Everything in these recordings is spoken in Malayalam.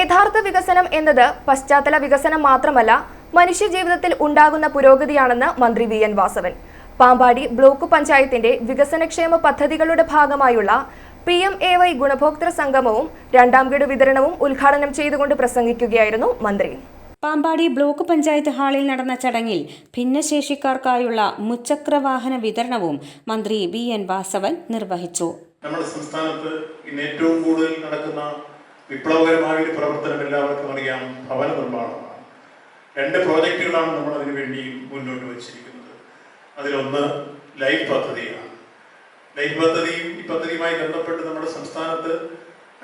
യഥാർത്ഥ വികസനം എന്നത് പശ്ചാത്തല വികസനം മാത്രമല്ല മനുഷ്യജീവിതത്തിൽ ഉണ്ടാകുന്ന പുരോഗതിയാണെന്ന് മന്ത്രി V N Vasavan. Pampady block പഞ്ചായത്തിന്റെ വികസനക്ഷേമ പദ്ധതികളുടെ ഭാഗമായുള്ള പി എം എ വൈ ഗുണഭോക്തൃ സംഗമവും രണ്ടാം ഗഡു വിതരണവും ഉദ്ഘാടനം ചെയ്തുകൊണ്ട് പ്രസംഗിക്കുകയായിരുന്നു മന്ത്രി. പാമ്പാടി ബ്ലോക്ക് പഞ്ചായത്ത് ഹാളിൽ നടന്ന ചടങ്ങിൽ ഭിന്നശേഷിക്കാർക്കായുള്ള മുച്ചക്രവാഹന വിതരണവും മന്ത്രി വി എൻ വാസവൻ നിർവഹിച്ചു. നമ്മുടെ സംസ്ഥാനത്ത് ഇന്ന് ഏറ്റവും കൂടുതൽ നടക്കുന്ന വിപ്ലവകരമായ ഒരു പ്രവർത്തനം എല്ലാവർക്കും അറിയാം. ഭവന നിർമ്മാണമാണ് രണ്ട് പ്രോജക്റ്റുകളാണ് നമ്മൾ അതിനുവേണ്ടി മുന്നോട്ട് വച്ചിരിക്കുന്നത്. അതിലൊന്ന് ലൈഫ് പദ്ധതിയാണ്. ലൈഫ് പദ്ധതിയും ഈ പദ്ധതിയുമായി ബന്ധപ്പെട്ട് നമ്മുടെ സംസ്ഥാനത്ത്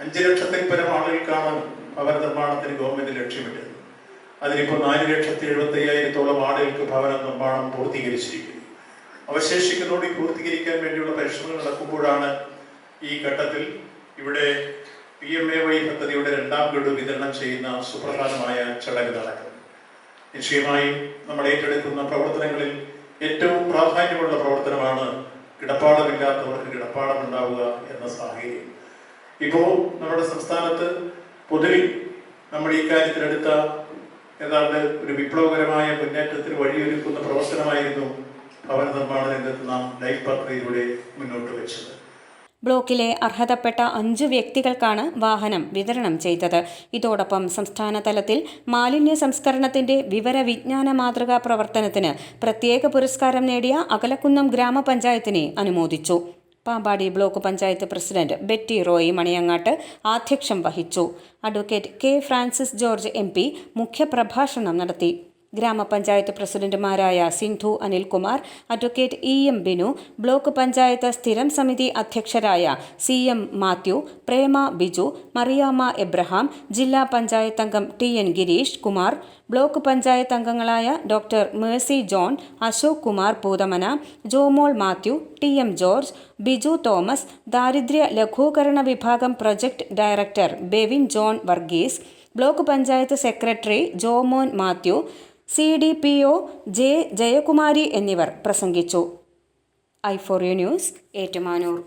അഞ്ച് ലക്ഷത്തിൽ പരം ആളുകൾക്കാണ് ഭവന നിർമ്മാണത്തിന് ഗവൺമെന്റ് ലക്ഷ്യമിട്ടത്. അതിനിപ്പോൾ നാല് ലക്ഷത്തി എഴുപത്തി അയ്യായിരത്തോളം ആളുകൾക്ക് ഭവന നിർമ്മാണം പൂർത്തീകരിച്ചിരിക്കുന്നു. അവശേഷിക്കുന്നതോടെ പൂർത്തീകരിക്കാൻ വേണ്ടിയുള്ള പരിശ്രമങ്ങൾ നടക്കുമ്പോഴാണ് ഈ ഘട്ടത്തിൽ ഇവിടെ പി എം എ വൈ പദ്ധതിയുടെ രണ്ടാം ഗഡു വിതരണം ചെയ്യുന്ന സുപ്രധാനമായ ചടങ്ങ് നടക്കും. നിശ്ചയമായും നമ്മൾ ഏറ്റെടുക്കുന്ന പ്രവർത്തനങ്ങളിൽ ഏറ്റവും പ്രാധാന്യമുള്ള പ്രവർത്തനമാണ് കിടപ്പാടമില്ലാത്തവർക്ക് കിടപ്പാടം ഉണ്ടാവുക എന്ന സാഹചര്യം. ഇപ്പോൾ നമ്മുടെ സംസ്ഥാനത്ത് പൊതുവിൽ നമ്മൾ ഈ കാര്യത്തിലെടുത്ത ഏതാണ്ട് ഒരു വിപ്ലവകരമായ മുന്നേറ്റത്തിന് വഴിയൊരുക്കുന്ന പ്രവർത്തനമായിരുന്നു ഭവന നിർമ്മാണ രംഗത്ത് നാം ലൈഫ് പദ്ധതിയിലൂടെ മുന്നോട്ട് വെച്ചത്. ബ്ലോക്കിലെ അർഹതപ്പെട്ട അഞ്ചു വ്യക്തികൾക്കാണ് വാഹനം വിതരണം ചെയ്തത്. ഇതോടൊപ്പം സംസ്ഥാന തലത്തിൽ മാലിന്യ സംസ്കരണത്തിന്റെ വിവര വിജ്ഞാന മാതൃകാ പ്രവർത്തനത്തിന് പ്രത്യേക പുരസ്കാരം നേടിയ അകലക്കുന്നം ഗ്രാമപഞ്ചായത്തിനെ അനുമോദിച്ചു. പാമ്പാടി ബ്ലോക്ക് പഞ്ചായത്ത് പ്രസിഡന്റ് ബെറ്റി റോയി മണിയങ്ങാട്ട് ആധ്യക്ഷം വഹിച്ചു. Advocate K Francis George M മുഖ്യപ്രഭാഷണം നടത്തി. ഗ്രാമപഞ്ചായത്ത് പ്രസിഡന്റുമാരായ Sindhu Anilkumar advocate E M Binu block panchayat സ്ഥിരം സമിതി അധ്യക്ഷരായ സി എം മാത്യു പ്രേമ ബിജു മറിയാമ എബ്രഹാം ജില്ലാ പഞ്ചായത്ത് അംഗം T N Girish Kumar block panchayat അംഗങ്ങളായ doctor Mercy John Ashok Kumar Poothamana Jomol Mathew T M George Biju Thomas ദാരിദ്ര്യ ലഘൂകരണ വിഭാഗം project director Bevin John Varghese block panchayat secretary Jomon Mathew C D P O J Jayakumari എന്നിവർ പ്രസംഗിച്ചു. I U news Ettumanoor.